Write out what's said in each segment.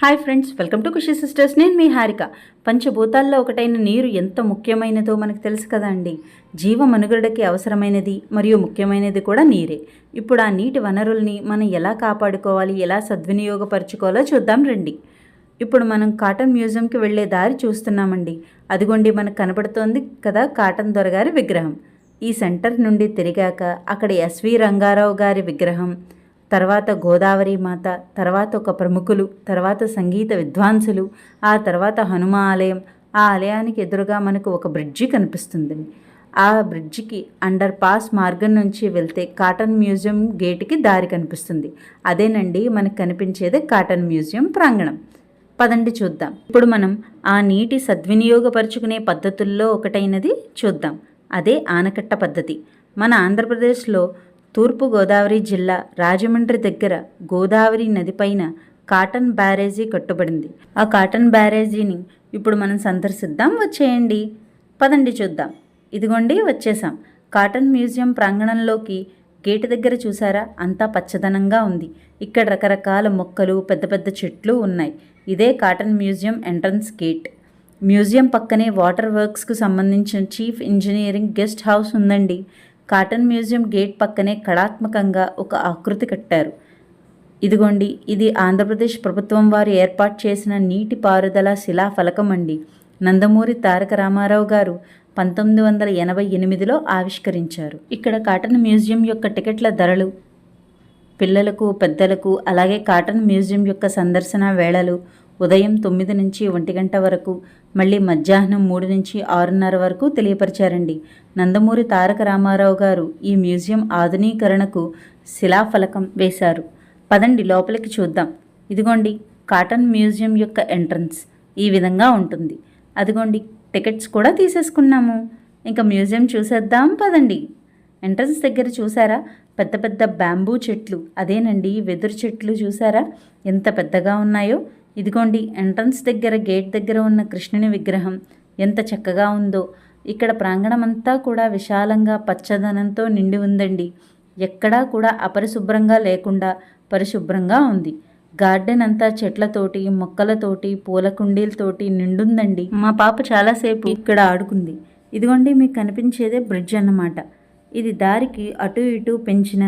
Hi friends welcome to Khushi sisters. నేను మీ హారిక. పంచభూతాల్లో ఒకటైన నీరు ఎంత ముఖ్యమైనదో మనకు తెలుసు కదా అండి. జీవ మనుగడకి అవసరమైనది మరియు ముఖ్యమైనది కూడా నీరే. ఇప్పుడు ఆ నీటి వనరుల్ని మనం ఎలా కాపాడుకోవాలి ఎలా సద్వినియోగపరచుకోవాలో చూద్దాం రండి. ఇప్పుడు మనం కాటన్ మ్యూజియంకి వెళ్ళే దారి చూస్తున్నామండి. అదిగోండి మనకు కనబడుతోంది కదా కాటన్ దొరగారి విగ్రహం. ఈ సెంటర్ నుండి తిరిగాక అక్కడ ఎస్వి రంగారావు గారి విగ్రహం తర్వాత గోదావరి మాత తర్వాత ఒక ప్రముఖులు తర్వాత సంగీత విద్వాంసులు ఆ తర్వాత హనుమ ఆలయం. ఆ ఆలయానికి ఎదురుగా మనకు ఒక బ్రిడ్జి కనిపిస్తుంది ఆ బ్రిడ్జికి అండర్ పాస్ మార్గం నుంచి వెళ్తే కాటన్ మ్యూజియం గేటుకి దారి కనిపిస్తుంది. అదేనండి మనకు కనిపించేదే కాటన్ మ్యూజియం ప్రాంగణం. పదండి చూద్దాం. ఇప్పుడు మనం ఆ నీటి సద్వినియోగపరుచుకునే పద్ధతుల్లో ఒకటైనది చూద్దాం. అదే ఆనకట్ట పద్ధతి. మన ఆంధ్రప్రదేశ్లో తూర్పుగోదావరి జిల్లా రాజమండ్రి దగ్గర గోదావరి నదిపైన కాటన్ బ్యారేజీ కట్టుబడింది. ఆ కాటన్ బ్యారేజీని ఇప్పుడు మనం సందర్శిద్దాం. వచ్చేయండి. పదండి చూద్దాం. ఇదిగోండి వచ్చేసాం. కాటన్ మ్యూజియం ప్రాంగణంలోకి గేటు దగ్గర చూసారా? అంతా పచ్చదనంగా ఉంది. ఇక్కడ రకరకాల మొక్కలు పెద్ద పెద్ద చెట్లు ఉన్నాయి. ఇదే Cotton museum entrance gate. Museum పక్కనే వాటర్ వర్క్స్కు సంబంధించిన చీఫ్ ఇంజనీరింగ్ గెస్ట్ హౌస్ ఉందండి. కాటన్ మ్యూజియం గేట్ పక్కనే కళాత్మకంగా ఒక ఆకృతి కట్టారు. ఇదిగోండి ఇది ఆంధ్రప్రదేశ్ ప్రభుత్వం వారు ఏర్పాటు చేసిన నీటి పారుదల శిలాఫలకం అండి. నందమూరి తారక రామారావు గారు పంతొమ్మిది వందల ఎనభై ఎనిమిదిలో ఆవిష్కరించారు. ఇక్కడ కాటన్ మ్యూజియం యొక్క టికెట్ల ధరలు పిల్లలకు పెద్దలకు అలాగే కాటన్ మ్యూజియం యొక్క సందర్శన వేళలు ఉదయం తొమ్మిది నుంచి ఒంటి గంట వరకు మళ్ళీ మధ్యాహ్నం మూడు నుంచి ఆరున్నర వరకు తెలియపరిచారండి. నందమూరి తారక రామారావు గారు ఈ మ్యూజియం ఆధునీకరణకు శిలాఫలకం వేశారు. పదండి లోపలికి చూద్దాం. ఇదిగోండి కాటన్ మ్యూజియం యొక్క ఎంట్రన్స్. ఈ విధంగా ఉంటుంది. అదిగోండి టికెట్స్ కూడా తీసేసుకున్నాము. ఇంకా మ్యూజియం చూసేద్దాం పదండి. ఎంట్రన్స్ దగ్గర చూసారా? పెద్ద పెద్ద బ్యాంబూ చెట్లు. అదేనండి వెదురు చెట్లు చూసారా? ఎంత పెద్దగా ఉన్నాయో. ఇదిగోండి ఎంట్రన్స్ దగ్గర గేట్ దగ్గర ఉన్న కృష్ణుని విగ్రహం ఎంత చక్కగా ఉందో. ఇక్కడ ప్రాంగణం అంతా కూడా విశాలంగా పచ్చదనంతో నిండి ఉందండి. ఎక్కడా కూడా అపరిశుభ్రంగా లేకుండా పరిశుభ్రంగా ఉంది. గార్డెన్ అంతా చెట్లతోటి మొక్కలతోటి పూల కుండీలతోటి నిండుందండి. మా పాప చాలాసేపు ఇక్కడ ఆడుకుంది. ఇదిగోండి మీకు కనిపించేదే బ్రిడ్జ్ అన్నమాట. ఇది దారికి అటు ఇటు పెంచిన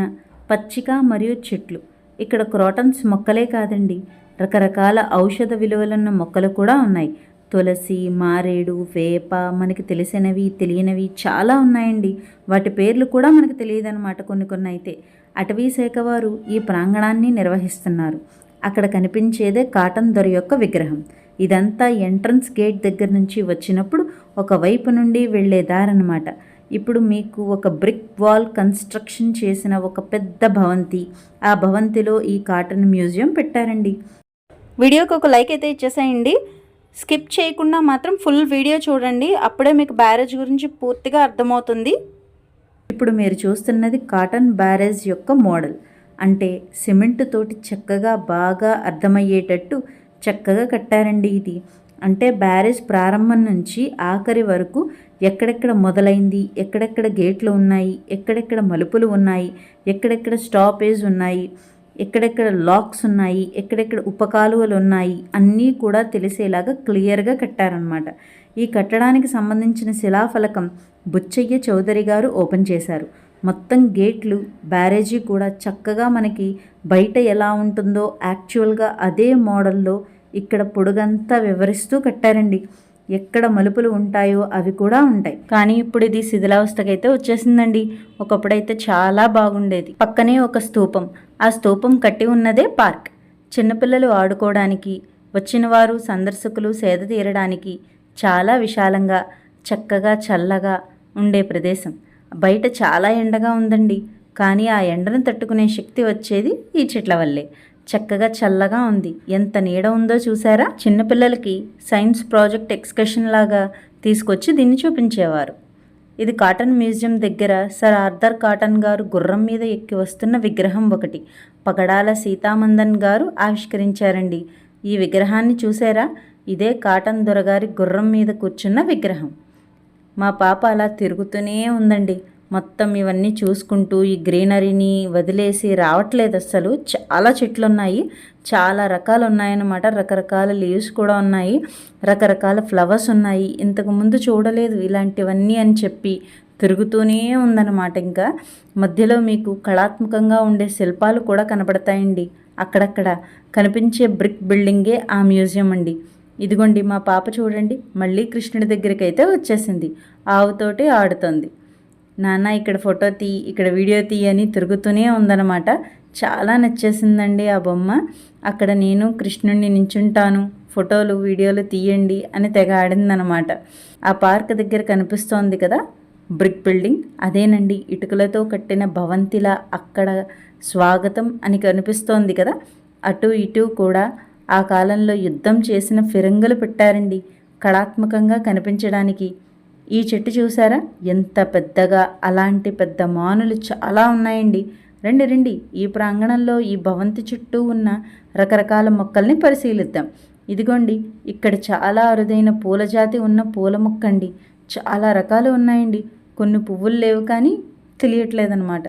పచ్చిక మరియు చెట్లు. ఇక్కడ క్రోటన్స్ మొక్కలే కాదండి. రకరకాల ఔషధ విలువలున్న మొక్కలు కూడా ఉన్నాయి. తులసి మారేడు వేప మనకి తెలిసినవి తెలియనివి చాలా ఉన్నాయండి. వాటి పేర్లు కూడా మనకు తెలియదన్నమాట కొన్ని కొన్ని అయితే. అటవీ శాఖ వారు ఈ ప్రాంగణాన్ని నిర్వహిస్తున్నారు. అక్కడ కనిపించేదే కాటన్ దొర యొక్క విగ్రహం. ఇదంతా ఎంట్రన్స్ గేట్ దగ్గర నుంచి వచ్చినప్పుడు ఒక వైపు నుండి వెళ్ళే దారనమాట ఇప్పుడు మీకు ఒక బ్రిక్ వాల్ కన్స్ట్రక్షన్ చేసిన ఒక పెద్ద భవంతి. ఆ భవంతిలో ఈ కాటన్ మ్యూజియం పెట్టారండి. వీడియోకి ఒక లైక్ అయితే ఇచ్చేసేయండి. స్కిప్ చేయకుండా మాత్రం ఫుల్ వీడియో చూడండి. అప్పుడే మీకు బ్యారేజ్ గురించి పూర్తిగా అర్థమవుతుంది. ఇప్పుడు మీరు చూస్తున్నది కాటన్ బ్యారేజ్ యొక్క మోడల్. అంటే సిమెంట్ తోటి చక్కగా బాగా అర్థమయ్యేటట్టు చక్కగా కట్టారండి ఇది. అంటే బ్యారేజ్ ప్రారంభం నుంచి ఆఖరి వరకు ఎక్కడెక్కడ మొదలైంది ఎక్కడెక్కడ గేట్లు ఉన్నాయి ఎక్కడెక్కడ మలుపులు ఉన్నాయి ఎక్కడెక్కడ స్టాపేజ్ ఉన్నాయి ఎక్కడెక్కడ లాక్స్ ఉన్నాయి ఎక్కడెక్కడ ఉపకాలువలు ఉన్నాయి అన్నీ కూడా తెలిసేలాగా క్లియర్గా కట్టారనమాట ఈ కట్టడానికి సంబంధించిన శిలాఫలకం బుచ్చయ్య చౌదరి గారు ఓపెన్ చేశారు. మొత్తం గేట్లు బ్యారేజీ కూడా చక్కగా మనకి బయట ఎలా ఉంటుందో యాక్చువల్గా అదే మోడల్లో ఇక్కడ పొడుగంతా వివరిస్తూ కట్టారండి. ఎక్కడ మలుపులు ఉంటాయో అవి కూడా ఉంటాయి. కానీ ఇప్పుడు ఇది శిథిలావస్థకైతే వచ్చేసిందండి. ఒకప్పుడైతే చాలా బాగుండేది. పక్కనే ఒక స్తూపం. ఆ స్తూపం కట్టి ఉన్నదే పార్క్. చిన్నపిల్లలు ఆడుకోవడానికి వచ్చిన వారు సందర్శకులు సేద తీరడానికి చాలా విశాలంగా చక్కగా చల్లగా ఉండే ప్రదేశం. బయట చాలా ఎండగా ఉందండి. కానీ ఆ ఎండను తట్టుకునే శక్తి వచ్చేది ఈ చెట్ల వల్లే. చక్కగా చల్లగా ఉంది. ఎంత నీడ ఉందో చూసారా? చిన్నపిల్లలకి సైన్స్ ప్రాజెక్ట్ ఎక్స్కర్షన్ లాగా తీసుకొచ్చి దీన్ని చూపించేవారు. ఇది కాటన్ మ్యూజియం దగ్గర సర్ ఆర్థర్ కాటన్ గారు గుర్రం మీద ఎక్కి వస్తున్న విగ్రహం ఒకటి. పగడాల సీతామందన్ గారు ఆవిష్కరించారండి. ఈ విగ్రహాన్ని చూసారా? ఇదే కాటన్ దొరగారి గుర్రం మీద కూర్చున్న విగ్రహం. మా పాప అలా తిరుగుతూనే ఉందండి. మొత్తం ఇవన్నీ చూసుకుంటూ ఈ గ్రీనరీని వదిలేసి రావట్లేదు అస్సలు. చాలా చెట్లు ఉన్నాయి చాలా రకాలు ఉన్నాయన్నమాట రకరకాల లీవ్స్ కూడా ఉన్నాయి. రకరకాల ఫ్లవర్స్ ఉన్నాయి. ఇంతకు ముందు చూడలేదు ఇలాంటివన్నీ అని చెప్పి తిరుగుతూనే ఉందన్నమాట ఇంకా. మధ్యలో మీకు కళాత్మకంగా ఉండే శిల్పాలు కూడా కనపడతాయండి. అక్కడక్కడ కనిపించే బ్రిక్ బిల్డింగే ఆ మ్యూజియం అండి. ఇదిగోండి మా పాప చూడండి. మళ్ళీ కృష్ణుడి దగ్గరికి అయితే వచ్చేసింది. ఆవుతోటి ఆడుతుంది. నాన్న ఇక్కడ ఫోటో తీ ఇక్కడ వీడియో తీ అని తిరుగుతూనే ఉందన్నమాట. చాలా నచ్చేసిందండి ఆ బొమ్మ. అక్కడ నేను కృష్ణుడిని నించుంటాను. ఫోటోలు వీడియోలు తీయండి అని తెగ ఆడిందనమాట ఆ పార్క్ దగ్గర కనిపిస్తోంది కదా బ్రిక్ బిల్డింగ్. అదేనండి ఇటుకలతో కట్టిన భవంతిలా అక్కడ స్వాగతం అని కనిపిస్తోంది కదా. అటు ఇటు కూడా ఆ కాలంలో యుద్ధం చేసిన ఫిరంగులు పెట్టారండి. కళాత్మకంగా కనిపించడానికి. ఈ చెట్టు చూసారా? ఎంత పెద్దగా అలాంటి పెద్ద మానులు చాలా ఉన్నాయండి. రండి రండి. ఈ ప్రాంగణంలో ఈ భవంతి చుట్టూ ఉన్న రకరకాల మొక్కల్ని పరిశీలిద్దాం. ఇదిగోండి ఇక్కడ చాలా అరుదైన పూల జాతి ఉన్న పూల మొక్క అండి చాలా రకాలు ఉన్నాయండి. కొన్ని పువ్వులు లేవు కానీ తెలియట్లేదన్నమాట.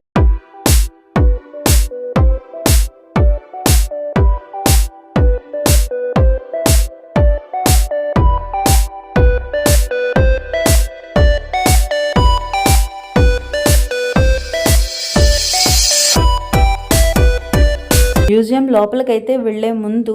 మ్యూజియం లోపలికైతే వెళ్ళే ముందు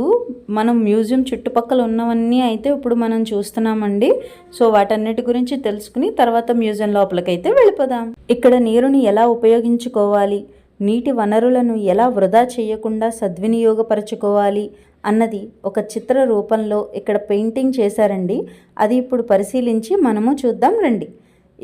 మనం మ్యూజియం చుట్టుపక్కల ఉన్నవన్నీ అయితే ఇప్పుడు మనం చూస్తున్నామండి. సో వాటన్నిటి గురించి తెలుసుకుని తర్వాత మ్యూజియం లోపలికైతే వెళ్ళిపోదాం. ఇక్కడ నీరుని ఎలా ఉపయోగించుకోవాలి? నీటి వనరులను ఎలా వృధా చేయకుండా సద్వినియోగపరచుకోవాలి? అన్నది ఒక చిత్ర రూపంలో ఇక్కడ పెయింటింగ్ చేశారండి. అది ఇప్పుడు పరిశీలించి మనము చూద్దాం రండి.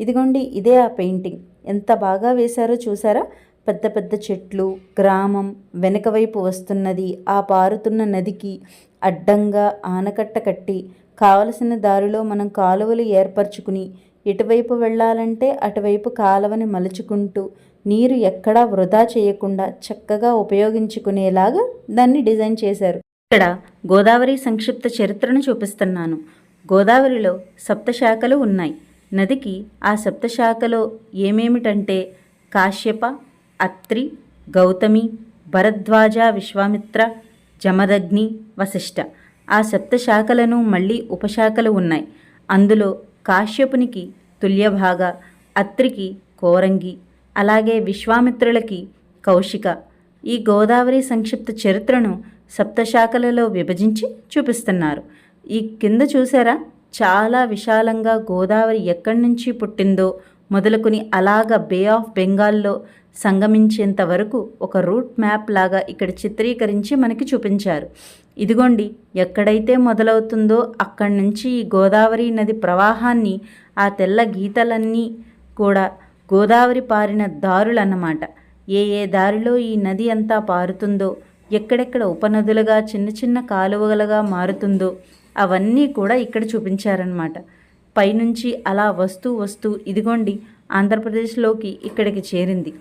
ఇదిగోండి ఇదే ఆ పెయింటింగ్. ఎంత బాగా వేశారో చూసారా? పెద్ద పెద్ద చెట్లు గ్రామం వెనక వైపు వస్తున్నది. ఆ పారుతున్న నదికి అడ్డంగా ఆనకట్ట కట్టి కావలసిన దారిలో మనం కాలువలు ఏర్పరచుకుని ఎటువైపు వెళ్ళాలంటే అటువైపు కాలువని మలుచుకుంటూ నీరు ఎక్కడా వృధా చేయకుండా చక్కగా ఉపయోగించుకునేలాగా దాన్ని డిజైన్ చేశారు. ఇక్కడ గోదావరి సంక్షిప్త చరిత్రను చూపిస్తున్నాను. గోదావరిలో సప్తశాఖలు ఉన్నాయి. నదికి ఆ సప్తశాఖలో ఏమేమిటంటే కాశ్యప అత్రి గౌతమి భరద్వాజ విశ్వామిత్ర జమదగ్ని వశిష్ట ఆ సప్తశాఖలను మళ్ళీ ఉపశాఖలు ఉన్నాయి. అందులో కాశ్యపునికి తుల్యభాగ అత్రికి కోరంగి అలాగే విశ్వామిత్రులకి కౌశిక. ఈ గోదావరి సంక్షిప్త చరిత్రను సప్తశాఖలలో విభజించి చూపిస్తున్నారు. ఈ కింద చూసారా? చాలా విశాలంగా గోదావరి ఎక్కడి నుంచి పుట్టిందో మొదలుకొని అలాగ బే ఆఫ్ బెంగాల్లో సంగమించేంత వరకు ఒక రూట్ మ్యాప్ లాగా ఇక్కడ చిత్రీకరించి మనకి చూపించారు. ఇదిగోండి ఎక్కడైతే మొదలవుతుందో అక్కడి నుంచి ఈ గోదావరి నది ప్రవాహాన్ని ఆ తెల్ల గీతలన్నీ కూడా గోదావరి పారిన దారులన్నమాట. ఏ ఏ దారిలో ఈ నది అంతా పారుతుందో ఎక్కడెక్కడ ఉపనదులుగా చిన్న చిన్న కాలువలుగా మారుతుందో అవన్నీ కూడా ఇక్కడ చూపించారనమాట పైనుంచి అలా వస్తూ వస్తూ ఇదిగోండి ఆంధ్రప్రదేశ్లోకి ఇక్కడికి చేరింది.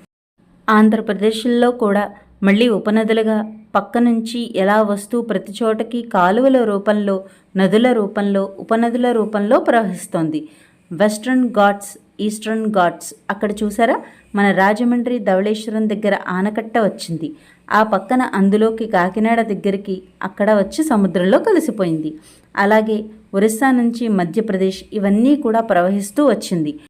ఆంధ్రప్రదేశ్లో కూడా మళ్ళీ ఉపనదులుగా పక్క నుంచి ఎలా వస్తూ ప్రతి చోటకి కాలువల రూపంలో నదుల రూపంలో ఉపనదుల రూపంలో ప్రవహిస్తోంది. Western Ghats Eastern Ghats. అక్కడ చూసారా? మన రాజమండ్రి ధవళేశ్వరం దగ్గర ఆనకట్ట వచ్చింది. ఆ పక్కన అందులోకి కాకినాడ దగ్గరికి అక్కడ వచ్చి సముద్రంలో కలిసిపోయింది. అలాగే ఒరిస్సా నుంచి మధ్యప్రదేశ్ ఇవన్నీ కూడా ప్రవహిస్తూ వచ్చింది.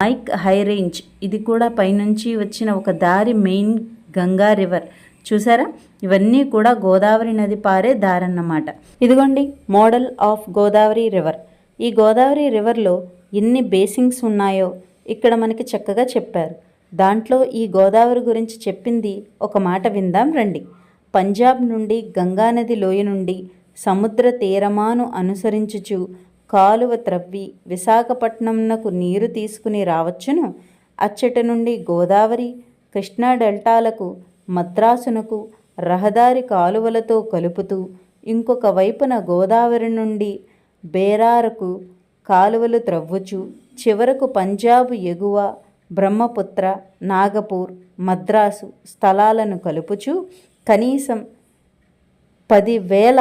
మైక్ హై రేంజ్ ఇది కూడా పైనుంచి వచ్చిన ఒక దారి మెయిన్ గంగా రివర్ చూసారా? ఇవన్నీ కూడా గోదావరి నది పారే దారన్నమాట. ఇదిగోండి మోడల్ ఆఫ్ గోదావరి రివర్ ఈ గోదావరి రివర్లో ఎన్ని బేసింగ్స్ ఉన్నాయో ఇక్కడ మనకి చక్కగా చెప్పారు. దాంట్లో ఈ గోదావరి గురించి చెప్పింది ఒక మాట విందాం రండి. పంజాబ్ నుండి గంగానది లోయ నుండి సముద్ర తీరమాను అనుసరించుచు కాలువ త్రవ్వి విశాఖపట్నంనకు నీరు తీసుకుని రావచ్చును? అచ్చట నుండి గోదావరి కృష్ణా డెల్టాలకు మద్రాసునకు రహదారి కాలువలతో కలుపుతూ ఇంకొక వైపున గోదావరి నుండి బేరారకు కాలువలు త్రవ్వుచు చివరకు పంజాబు ఎగువ బ్రహ్మపుత్ర నాగపూర్ మద్రాసు స్థలాలను కలుపుచు కనీసం పదివేల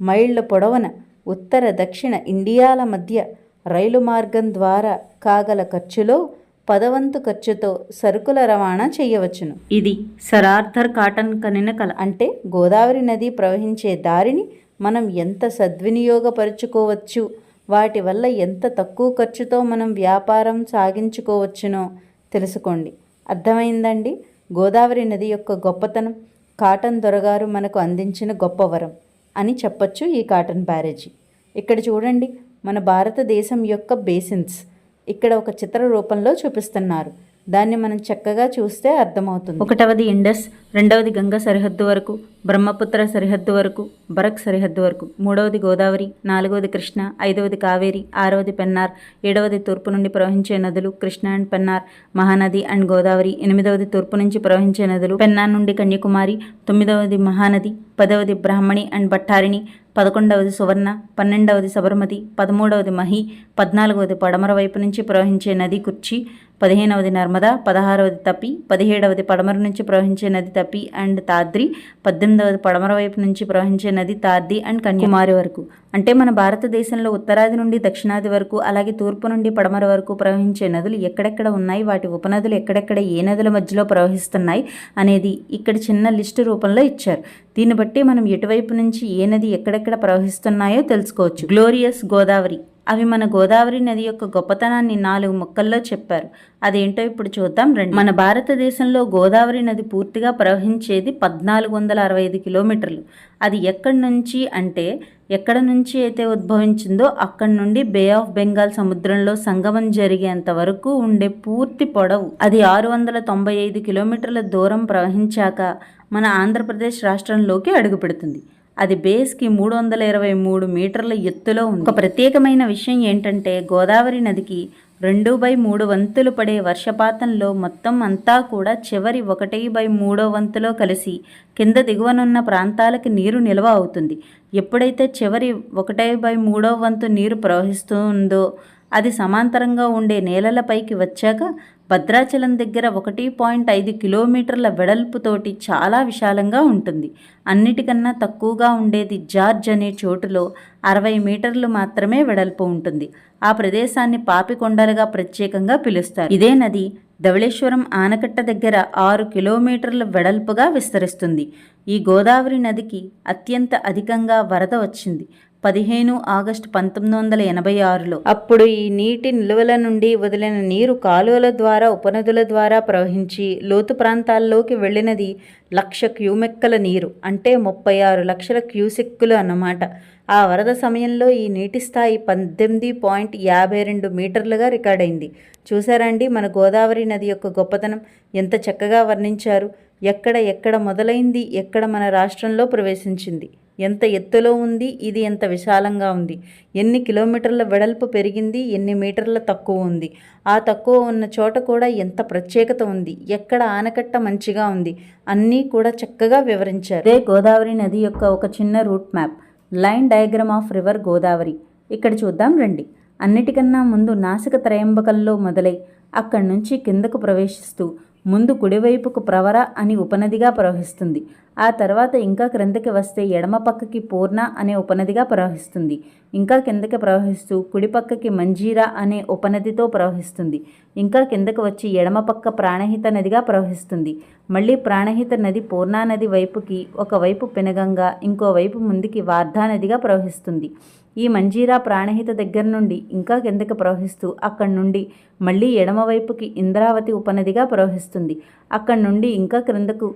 మైళ్ళ పొడవున ఉత్తర దక్షిణ ఇండియాల మధ్య రైలు మార్గం ద్వారా కాగల ఖర్చులో పదవంతు ఖర్చుతో సరుకుల రవాణా చేయవచ్చును. ఇది సరార్థర్ కాటన్ కనిన కల. అంటే గోదావరి నది ప్రవహించే దారిని మనం ఎంత సద్వినియోగపరుచుకోవచ్చు? వాటి వల్ల ఎంత తక్కువ ఖర్చుతో మనం వ్యాపారం సాగించుకోవచ్చునో తెలుసుకోండి. అర్థమైందండి? గోదావరి నది యొక్క గొప్పతనం కాటన్ దొరగారు మనకు అందించిన గొప్ప వరం. అని చెప్పొచ్చు ఈ కాటన్ బ్యారేజీ. ఇక్కడ చూడండి మన భారతదేశం యొక్క బేసిన్స్ ఇక్కడ ఒక చిత్ర రూపంలో చూపిస్తున్నారు. దాన్ని మనం చక్కగా చూస్తే అర్థమవుతుంది. ఒకటవది ఇండస్ రెండవది గంగా సరిహద్దు వరకు బ్రహ్మపుత్ర సరిహద్దు వరకు బరక్ సరిహద్దు వరకు. మూడవది గోదావరి నాలుగవది కృష్ణ ఐదవది కావేరి ఆరవది పెన్నార్ ఏడవది తూర్పు నుండి ప్రవహించే నదులు కృష్ణ అండ్ పెన్నార్ మహానది అండ్ గోదావరి. ఎనిమిదవది తూర్పు నుంచి ప్రవహించే నదులు పెన్నార్ నుండి కన్యాకుమారి తొమ్మిదవది మహానది పదవది బ్రాహ్మణి అండ్ భట్టారిణి పదకొండవది సువర్ణ పన్నెండవది సబర్మతి పదమూడవది మహి పద్నాలుగవది పడమర వైపు నుంచి ప్రవహించే నది కుర్చి పదిహేనవది నర్మదా పదహారవది తపి పదిహేడవది పడమర నుంచి ప్రవహించే నది తపి అండ్ తాద్రి పద్దెనిమిదవది పడమర వైపు నుంచి ప్రవహించే నది తార్ది అండ్ కన్యాకుమారి వరకు. అంటే మన భారతదేశంలో ఉత్తరాది నుండి దక్షిణాది వరకు అలాగే తూర్పు నుండి పడమర వరకు ప్రవహించే నదులు ఎక్కడెక్కడ ఉన్నాయి? వాటి ఉపనదులు ఎక్కడెక్కడ? ఏ నదుల మధ్యలో ప్రవహిస్తున్నాయి? అనేది ఇక్కడ చిన్న లిస్టు రూపంలో ఇచ్చారు. దీన్ని బట్టి మనం ఎటువైపు నుంచి ఏ నది ఎక్కడెక్కడ ప్రవహిస్తున్నాయో తెలుసుకోవచ్చు. గ్లోరియస్ గోదావరి. అవి మన గోదావరి నది యొక్క గొప్పతనాన్ని నాలుగు ముక్కల్లో చెప్పారు. అదేంటో ఇప్పుడు చూద్దాం రండి. మన భారతదేశంలో గోదావరి నది పూర్తిగా ప్రవహించేది పద్నాలుగు వందల అరవై ఐదు కిలోమీటర్లు. అది ఎక్కడి నుంచి అంటే ఎక్కడ నుంచి అయితే ఉద్భవించిందో అక్కడి నుండి బే ఆఫ్ బెంగాల్ సముద్రంలో సంగమం జరిగేంత వరకు ఉండే పూర్తి పొడవు. అది ఆరు వందల తొంభై ఐదు కిలోమీటర్ల దూరం ప్రవహించాక మన ఆంధ్రప్రదేశ్ రాష్ట్రంలోకి అడుగుపెడుతుంది. అది బేస్కి మూడు వందల ఇరవై మూడు మీటర్ల ఎత్తులో ఉంది. ఒక ప్రత్యేకమైన విషయం ఏంటంటే గోదావరి నదికి రెండు బై మూడు వంతులు పడే వర్షపాతంలో మొత్తం అంతా కూడా చివరి ఒకటి బై మూడో వంతులో కలిసి కింద దిగువనున్న ప్రాంతాలకి నీరు నిల్వ అవుతుంది. ఎప్పుడైతే చివరి ఒకటి బై మూడో వంతు నీరు ప్రవహిస్తుందో అది సమాంతరంగా ఉండే నేలలపైకి వచ్చాక భద్రాచలం దగ్గర ఒకటి పాయింట్ ఐదు కిలోమీటర్ల వెడల్పుతోటి చాలా విశాలంగా ఉంటుంది. అన్నిటికన్నా తక్కువగా ఉండేది జార్జ్ అనే చోటులో అరవై మీటర్లు మాత్రమే వెడల్పు ఉంటుంది. ఆ ప్రదేశాన్ని పాపికొండలుగా ప్రత్యేకంగా పిలుస్తారు. ఇదే నది ధవళేశ్వరం ఆనకట్ట దగ్గర ఆరు కిలోమీటర్ల వెడల్పుగా విస్తరిస్తుంది. ఈ గోదావరి నదికి అత్యంత అధికంగా వరద వచ్చింది. పదిహేను ఆగస్టు పంతొమ్మిది వందల ఎనభై ఆరులో. అప్పుడు ఈ నీటి నిల్వల నుండి వదిలిన నీరు కాలువల ద్వారా ఉపనదుల ద్వారా ప్రవహించి లోతు ప్రాంతాల్లోకి వెళ్ళినది లక్ష క్యూమెక్కల నీరు అంటే ముప్పై ఆరు లక్షల క్యూసెక్కులు అన్నమాట. ఆ వరద సమయంలో ఈ నీటి స్థాయి పద్దెనిమిది పాయింట్ యాభై రెండు మీటర్లుగా రికార్డైంది చూసారండి మన గోదావరి నది యొక్క గొప్పతనం. ఎంత చక్కగా వర్ణించారు. ఎక్కడ ఎక్కడ మొదలైంది ఎక్కడ మన రాష్ట్రంలో ప్రవేశించింది. ఎంత ఎత్తులో ఉంది ఇది ఎంత విశాలంగా ఉంది. ఎన్ని కిలోమీటర్ల వెడల్పు పెరిగింది ఎన్ని మీటర్ల తక్కువ ఉంది. ఆ తక్కువ ఉన్న చోట కూడా ఎంత ప్రత్యేకత ఉంది ఎక్కడ ఆనకట్ట మంచిగా ఉంది అన్నీ కూడా చక్కగా వివరించారు. అదే గోదావరి నది యొక్క ఒక చిన్న route map line diagram of river Godavari. ఇక్కడ చూద్దాం రండి. అన్నిటికన్నా ముందు నాసిక త్రయంబకంలో మొదలై అక్కడి నుంచి కిందకు ప్రవేశిస్తూ ముందు కుడివైపుకు ప్రవర అని ఉపనదిగా ప్రవహిస్తుంది. ఆ తర్వాత ఇంకా క్రిందకి వస్తే ఎడమ పక్కకి పూర్ణ అనే ఉపనదిగా ప్రవహిస్తుంది. ఇంకా కిందకి ప్రవహిస్తూ కుడి పక్కకి మంజీరా అనే ఉపనదితో ప్రవహిస్తుంది. ఇంకా కిందకి వచ్చి ఎడమ పక్క ప్రాణహిత నదిగా ప్రవహిస్తుంది. మళ్ళీ ప్రాణహిత నది పూర్ణా నది వైపుకి ఒకవైపు పెనగంగా ఇంకోవైపు ముందుకి వార్ధా నదిగా ప్రవహిస్తుంది. ఈ మంజీరా ప్రాణహిత దగ్గర నుండి ఇంకా కిందకి ప్రవహిస్తూ అక్కడి నుండి మళ్ళీ ఎడమవైపుకి ఇంద్రావతి ఉపనదిగా ప్రవహిస్తుంది. అక్కడి నుండి ఇంకా క్రిందకు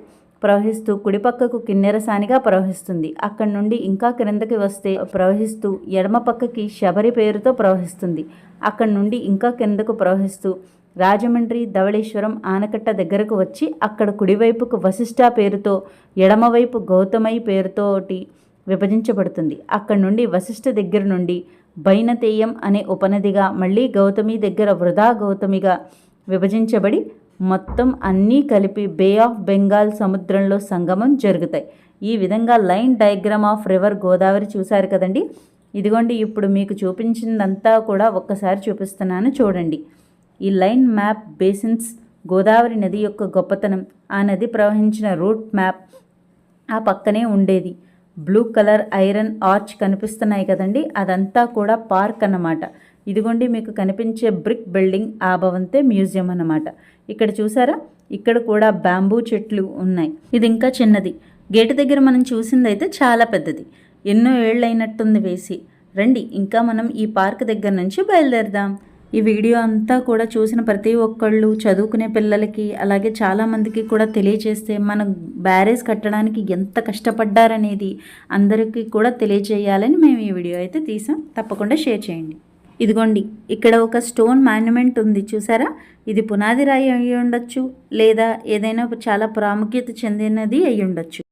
ప్రవహిస్తూ కుడిపక్కకు కిన్నెరసానిగా ప్రవహిస్తుంది. అక్కడి నుండి ఇంకా క్రిందకి వస్తే ప్రవహిస్తూ ఎడమ పక్కకి శబరి పేరుతో ప్రవహిస్తుంది. అక్కడి నుండి ఇంకా క్రిందకు ప్రవహిస్తూ రాజమండ్రి ధవళేశ్వరం ఆనకట్ట దగ్గరకు వచ్చి అక్కడ కుడివైపుకు వశిష్ఠ పేరుతో ఎడమవైపు గౌతమై పేరుతోటి విభజించబడుతుంది. అక్కడి నుండి వశిష్ఠ దగ్గర నుండి బైనతేయం అనే ఉపనదిగా మళ్ళీ గౌతమి దగ్గర వృధా గౌతమిగా విభజించబడి మొత్తం అన్నీ కలిపి బే ఆఫ్ బెంగాల్ సముద్రంలో సంగమం జరుగుతాయి. ఈ విధంగా line diagram of river Godavari చూశారు కదండి? ఇదిగోండి ఇప్పుడు మీకు చూపించిందంతా కూడా ఒక్కసారి చూపిస్తున్నాను చూడండి. ఈ లైన్ మ్యాప్ బేసిన్స్ గోదావరి నది యొక్క గొప్పతనం. ఆ నది ప్రవహించిన రూట్ మ్యాప్ ఆ పక్కనే ఉండేది. బ్లూ కలర్ ఐరన్ ఆర్చ్ కనిపిస్తున్నాయి కదండి? అదంతా కూడా పార్క్ అన్నమాట. ఇదిగోండి మీకు కనిపించే బ్రిక్ బిల్డింగ్ ఆ భవంతే మ్యూజియం అన్నమాట. ఇక్కడ చూసారా? ఇక్కడ కూడా బ్యాంబూ చెట్లు ఉన్నాయి. ఇది ఇంకా చిన్నది. గేటు దగ్గర మనం చూసిందైతే చాలా పెద్దది. ఎన్నో ఏళ్ళైనట్టుంది వేసి. రండి ఇంకా మనం ఈ పార్క్ దగ్గర నుంచి బయలుదేరదాం. ఈ వీడియో అంతా కూడా చూసిన ప్రతి ఒక్కళ్ళు చదువుకునే పిల్లలకి అలాగే చాలామందికి కూడా తెలియజేస్తే మన బ్యారేజ్ కట్టడానికి ఎంత కష్టపడ్డారనేది అందరికీ కూడా తెలియజేయాలని మేము ఈ వీడియో అయితే తీసాం. తప్పకుండా షేర్ చేయండి. ఇదిగోండి ఇక్కడ ఒక స్టోన్ మాన్యుమెంట్ ఉంది చూసారా? ఇది పునాది రాయి అయి ఉండొచ్చు లేదా ఏదైనా చాలా ప్రాముఖ్యత చెందినది అయి ఉండొచ్చు.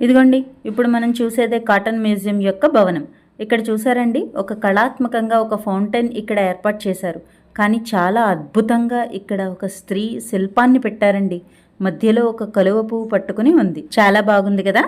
ఇదిగోండి ఇప్పుడు మనం చూసేదే కాటన్ మ్యూజియం యొక్క భవనం. ఇక్కడ చూసారండి ఒక కళాత్మకంగా ఒక ఫౌంటైన్ ఇక్కడ ఏర్పాటు చేశారు. కానీ చాలా అద్భుతంగా ఇక్కడ ఒక స్త్రీ శిల్పాన్ని పెట్టారండి. మధ్యలో ఒక కలువ పువ్వు పట్టుకుని ఉంది. చాలా బాగుంది కదా?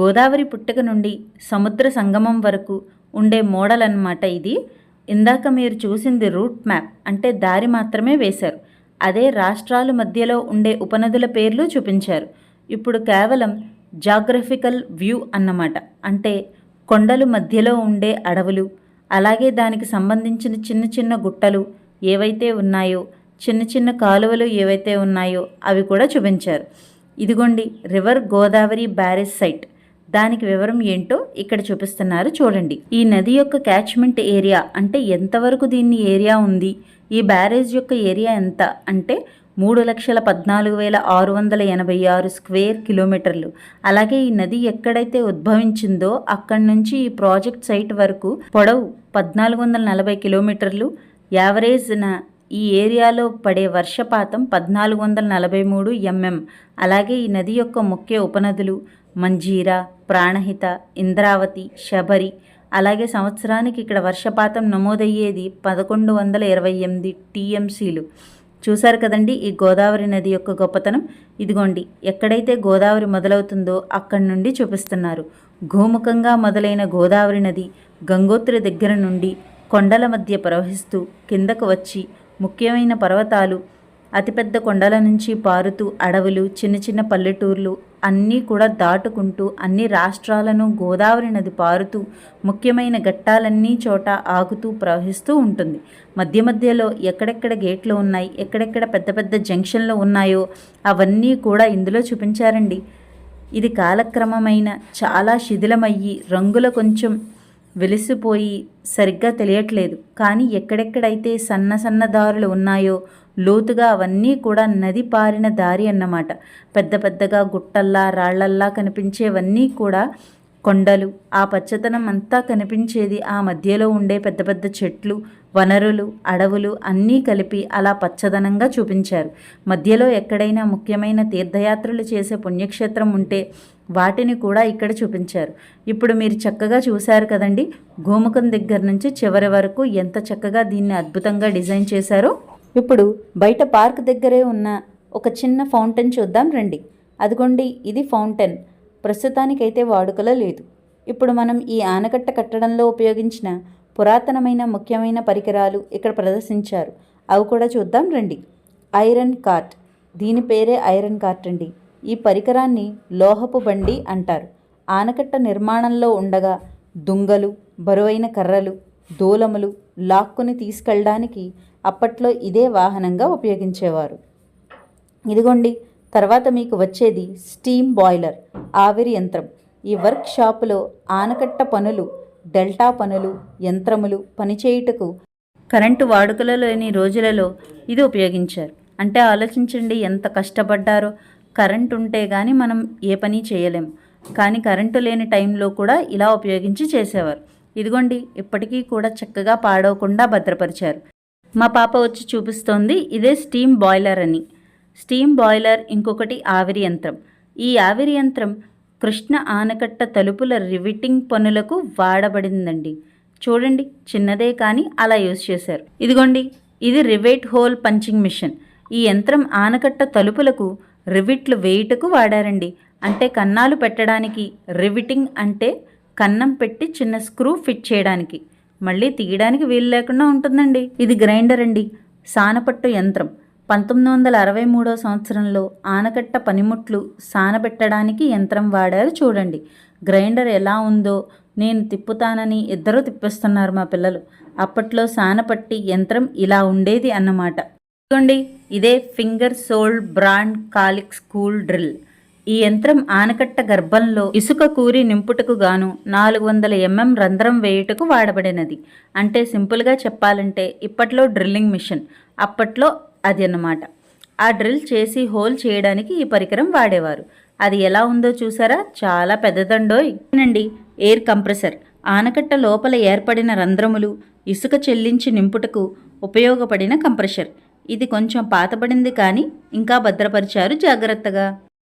గోదావరి పుట్టక నుండి సముద్ర సంగమం వరకు ఉండే మోడల్ అన్నమాట ఇది. ఇందాక మీరు చూసింది రూట్ మ్యాప్ అంటే దారి మాత్రమే వేశారు. అదే రాష్ట్రాల మధ్యలో ఉండే ఉపనదుల పేర్లు చూపించారు. ఇప్పుడు కేవలం జాగ్రఫికల్ వ్యూ అన్నమాట. అంటే కొండలు మధ్యలో ఉండే అడవులు అలాగే దానికి సంబంధించిన చిన్న చిన్న గుట్టలు ఏవైతే ఉన్నాయో చిన్న చిన్న కాలువలు ఏవైతే ఉన్నాయో అవి కూడా చూపించారు. ఇదిగోండి రివర్ గోదావరి బ్యారేజ్ సైట్. దానికి వివరం ఏంటో ఇక్కడ చూపిస్తున్నారు. చూడండి. ఈ నది యొక్క క్యాచ్మెంట్ ఏరియా అంటే ఎంతవరకు దీన్ని ఏరియా ఉంది? ఈ బ్యారేజ్ యొక్క ఏరియా ఎంత? అంటే మూడు లక్షల పద్నాలుగు వేల ఆరు వందల ఎనభై ఆరు స్క్వేర్ కిలోమీటర్లు అలాగే ఈ నది ఎక్కడైతే ఉద్భవించిందో అక్కడి నుంచి ఈ ప్రాజెక్ట్ సైట్ వరకు పొడవు పద్నాలుగు వందల నలభై కిలోమీటర్లు యావరేజ్న ఈ ఏరియాలో పడే వర్షపాతం పద్నాలుగు వందల నలభై మూడు ఎంఎం అలాగే ఈ నది యొక్క ముఖ్య ఉపనదులు మంజీరా ప్రాణహిత ఇంద్రావతి శబరి. అలాగే సంవత్సరానికి ఇక్కడ వర్షపాతం నమోదయ్యేది పదకొండు వందల ఇరవై ఎనిమిది టీఎంసీలు. చూశారు కదండి ఈ గోదావరి నది యొక్క గొప్పతనం? ఇదిగోండి ఎక్కడైతే గోదావరి మొదలవుతుందో అక్కడి నుండి చూపిస్తున్నారు. గోముఖంగా మొదలైన గోదావరి నది గంగోత్రి దగ్గర నుండి కొండల మధ్య ప్రవహిస్తూ కిందకు వచ్చి ముఖ్యమైన పర్వతాలు అతిపెద్ద కొండల నుంచి పారుతూ అడవులు చిన్న చిన్న పల్లెటూర్లు అన్నీ కూడా దాటుకుంటూ అన్ని రాష్ట్రాలను గోదావరి నది పారుతూ ముఖ్యమైన ఘట్టాలన్నీ చోట ఆగుతూ ప్రవహిస్తూ ఉంటుంది. మధ్య మధ్యలో ఎక్కడెక్కడ గేట్లు ఉన్నాయి ఎక్కడెక్కడ పెద్ద పెద్ద జంక్షన్లు ఉన్నాయో అవన్నీ కూడా ఇందులో చూపించారండి. ఇది కాలక్రమమైన చాలా శిథిలమయ్యి రంగుల కొంచెం వెలిసిపోయి సరిగ్గా తెలియట్లేదు. కానీ ఎక్కడెక్కడైతే సన్న సన్న దారులు ఉన్నాయో లోతుగా అవన్నీ కూడా నది పారిన దారి అన్నమాట. పెద్ద పెద్దగా గుట్టల్లా రాళ్ళల్లా కనిపించేవన్నీ కూడా కొండలు. ఆ పచ్చదనం అంతా కనిపించేది ఆ మధ్యలో ఉండే పెద్ద పెద్ద చెట్లు వనరులు అడవులు అన్నీ కలిపి అలా పచ్చదనంగా చూపించారు. మధ్యలో ఎక్కడైనా ముఖ్యమైన తీర్థయాత్రలు చేసే పుణ్యక్షేత్రం ఉంటే వాటిని కూడా ఇక్కడ చూపించారు. ఇప్పుడు మీరు చక్కగా చూశారు కదండి గోముఖం దగ్గర నుంచి చివరి వరకు ఎంత చక్కగా దీన్ని అద్భుతంగా డిజైన్ చేశారో. ఇప్పుడు బయట పార్క్ దగ్గరే ఉన్న ఒక చిన్న ఫౌంటైన్ చూద్దాం రండి. అదిగోండి ఇది ఫౌంటైన్. ప్రస్తుతానికైతే వాడుకలో లేదు. ఇప్పుడు మనం ఈ ఆనకట్ట కట్టడంలో ఉపయోగించిన పురాతనమైన ముఖ్యమైన పరికరాలు ఇక్కడ ప్రదర్శించారు. అవి కూడా చూద్దాం రండి. Iron cart. దీని పేరే ఐరన్ కార్ట్ అండి. ఈ పరికరాన్ని లోహపు బండి అంటారు. ఆనకట్ట నిర్మాణంలో ఉండగా దుంగలు బరువైన కర్రలు దూలములు లాక్కుని తీసుకెళ్ళడానికి అప్పట్లో ఇదే వాహనంగా ఉపయోగించేవారు. ఇదిగోండి తర్వాత మీకు వచ్చేది స్టీమ్ బాయిలర్ ఆవిరి యంత్రం. ఈ వర్క్ షాపులో ఆనకట్ట పనులు డెల్టా పనులు యంత్రములు పనిచేయుటకు కరెంటు వాడుకలో లేని రోజులలో ఇది ఉపయోగించారు. అంటే ఆలోచించండి ఎంత కష్టపడ్డారో. కరెంట్ ఉంటే కానీ మనం ఏ పని చేయలేం. కానీ కరెంటు లేని టైంలో కూడా ఇలా ఉపయోగించి చేసేవారు. ఇదిగోండి ఇప్పటికీ కూడా చక్కగా పాడవకుండా భద్రపరిచారు. మా పాప వచ్చి చూపిస్తోంది ఇదే స్టీమ్ బాయిలర్ అని. స్టీమ్ బాయిలర్ ఇంకొకటి ఆవిరి యంత్రం. ఈ ఆవిరి యంత్రం కృష్ణ ఆనకట్ట తలుపుల రివిటింగ్ పనులకు వాడబడిందండి. చూడండి చిన్నదే కానీ అలా యూజ్ చేశారు. ఇదిగోండి ఇది రివేట్ హోల్ పంచింగ్ మిషన్. ఈ యంత్రం ఆనకట్ట తలుపులకు రివిట్లు వేయుటకు వాడారండి. అంటే కన్నాలు పెట్టడానికి రివిటింగ్ అంటే కన్నం పెట్టి చిన్న స్క్రూ ఫిట్ చేయడానికి. మళ్ళీ తీయడానికి వీలు లేకుండా ఉంటుందండి. ఇది గ్రైండర్ అండి. సానపట్టు యంత్రం. పంతొమ్మిది వందల అరవై మూడో సంవత్సరంలో ఆనకట్ట పనిముట్లు సానబెట్టడానికి యంత్రం వాడారు చూడండి. గ్రైండర్ ఎలా ఉందో నేను తిప్పుతానని ఇద్దరూ తిప్పిస్తున్నారు మా పిల్లలు. అప్పట్లో సానపట్టి యంత్రం ఇలా ఉండేది అన్నమాట. చూడండి ఇదే ఫింగర్ సోల్డ్ బ్రాండ్ కాలిక్ స్కూల్ డ్రిల్. ఈ యంత్రం ఆనకట్ట గర్భంలో ఇసుక కూరి నింపుటకు గాను నాలుగు వందల ఎంఎం రంధ్రం వేయుటకు వాడబడినది. అంటే సింపుల్గా చెప్పాలంటే ఇప్పట్లో డ్రిల్లింగ్ మిషన్ అప్పట్లో అది అన్నమాట. ఆ డ్రిల్ చేసి హోల్ చేయడానికి ఈ పరికరం వాడేవారు. అది ఎలా ఉందో చూసారా? చాలా పెద్దదండోయ్. నండి ఎయిర్ కంప్రెసర్. ఆనకట్ట లోపల ఏర్పడిన రంధ్రములు ఇసుక చెల్లించి నింపుటకు ఉపయోగపడిన కంప్రెషర్. ఇది కొంచెం పాతబడింది కానీ ఇంకా భద్రపరిచారు జాగ్రత్తగా.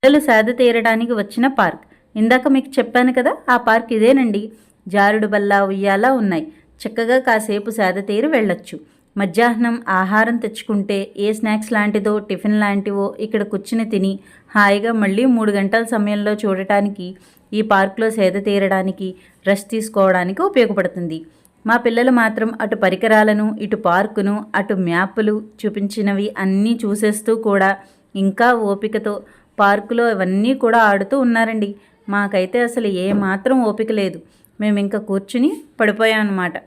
పిల్లలు సేద తీరడానికి వచ్చిన పార్క్. ఇందాక మీకు చెప్పాను కదా ఆ పార్క్ ఇదేనండి. జారుడు బల్ల ఉయ్యాలా ఉన్నాయి. చక్కగా కాసేపు సేద తీరి వెళ్ళొచ్చు. మధ్యాహ్నం ఆహారం తెచ్చుకుంటే ఏ స్నాక్స్ లాంటిదో టిఫిన్ లాంటివో ఇక్కడ కూర్చుని తిని హాయిగా మళ్ళీ మూడు గంటల సమయంలో చూడటానికి ఈ పార్కులో సేద తీరడానికి రెస్ట్ తీసుకోవడానికి ఉపయోగపడుతుంది. మా పిల్లలు మాత్రం అటు పరికరాలను ఇటు పార్కును అటు మ్యాప్లు చూపించినవి అన్నీ చూసేస్తూ కూడా ఇంకా ఓపికతో పార్కులో ఇవన్నీ కూడా ఆడుతూ ఉన్నారండి. మాకైతే అసలు ఏ మాత్రం ఓపిక లేదు. మేము ఇంకా కూర్చుని పడిపోయామన్నమాట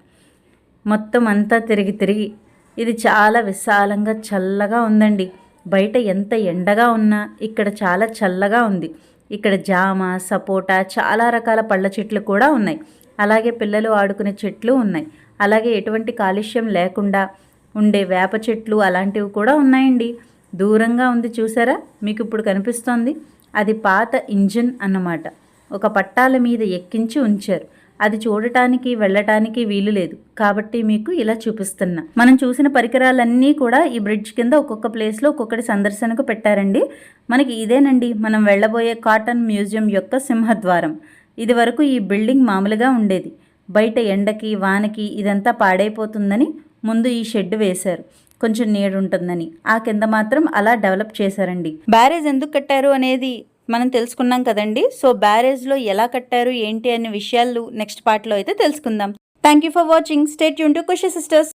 మొత్తం అంతా తిరిగి తిరిగి ఇది చాలా విశాలంగా చల్లగా ఉందండి. బయట ఎంత ఎండగా ఉన్నా ఇక్కడ చాలా చల్లగా ఉంది. ఇక్కడ జామ సపోటా చాలా రకాల పళ్ళ చెట్లు కూడా ఉన్నాయి. అలాగే పిల్లలు ఆడుకునే చెట్లు ఉన్నాయి. అలాగే ఎటువంటి కాలుష్యం లేకుండా ఉండే వేప చెట్లు అలాంటివి కూడా ఉన్నాయండి. దూరంగా ఉంది చూసారా? మీకు ఇప్పుడు కనిపిస్తోంది. అది పాత ఇంజిన్ అన్నమాట. ఒక పట్టాల మీద ఎక్కించి ఉంచారు. అది చూడటానికి వెళ్ళటానికి వీలు లేదు. కాబట్టి మీకు ఇలా చూపిస్తున్నా. మనం చూసిన పరికరాలన్నీ కూడా ఈ బ్రిడ్జ్ కింద ఒక్కొక్క ప్లేస్లో ఒక్కొక్కటి సందర్శనకు పెట్టారండి. మనకి ఇదేనండి. మనం వెళ్ళబోయే కాటన్ మ్యూజియం యొక్క సింహద్వారం. ఇది వరకు ఈ బిల్డింగ్ మామూలుగా ఉండేది. బయట ఎండకి వానకి ఇదంతా పాడైపోతుందని ముందు ఈ షెడ్ వేశారు. కొంచెం నీడుంటుందని. ఆ కింద మాత్రం అలా డెవలప్ చేశారండి. బ్యారేజ్ ఎందుకు కట్టారు అనేది మనం తెలుసుకున్నాం కదండి. సో బ్యారేజ్లో ఎలా కట్టారు ఏంటి అనే విషయాలు నెక్స్ట్ పార్ట్లో అయితే తెలుసుకుందాం. Thank you for watching. Stay Yoon to Kushi sisters.